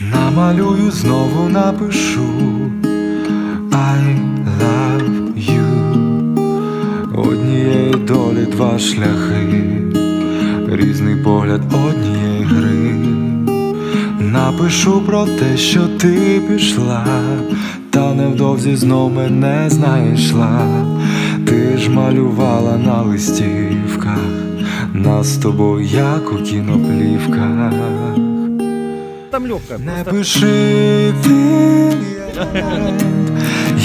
Намалюю, знову напишу I love you Однієї долі два шляхи, різний погляд однієї гри. Напишу про те, що ти пішла, та невдовзі знов мене знайшла. Ти ж малювала на листівках, нас з тобою, як у кіноплівках. Там легкая. Пиши ти,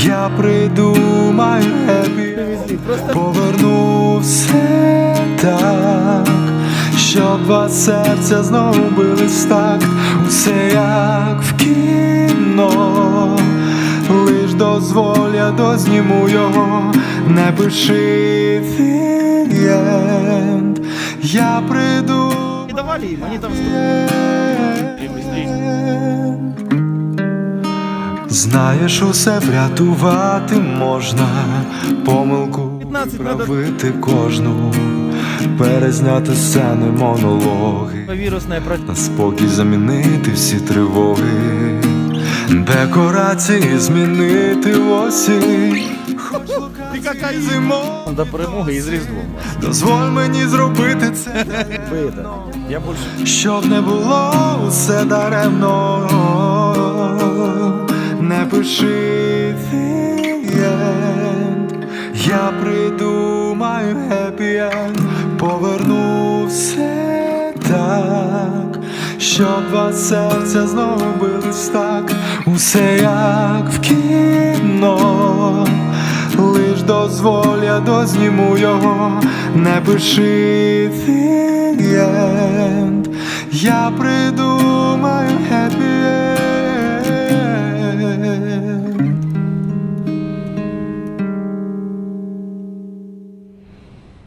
я придумаю Поверну все так, щоб вас серця знову бились так, усе як в кіно, лиш дозволь, я дозніму його, не пиши the я приду. Давали им, они там Знаєш, усе врятувати можна, помилку 15 надо. виправити кожну, перезняти сцени, монологи, на спокій замінити всі тривоги, декорації змінити осінь. Ти какая Зимою До перемоги і з Різдвом. дозволь мені зробити це. Я больше Щоб не було усе даремно, не пиши the Я придумаю end. Поверну все так, щоб вас серця знову бились так, усе як в кіно. Лиш дозволь, я дозніму його, не пиши end Я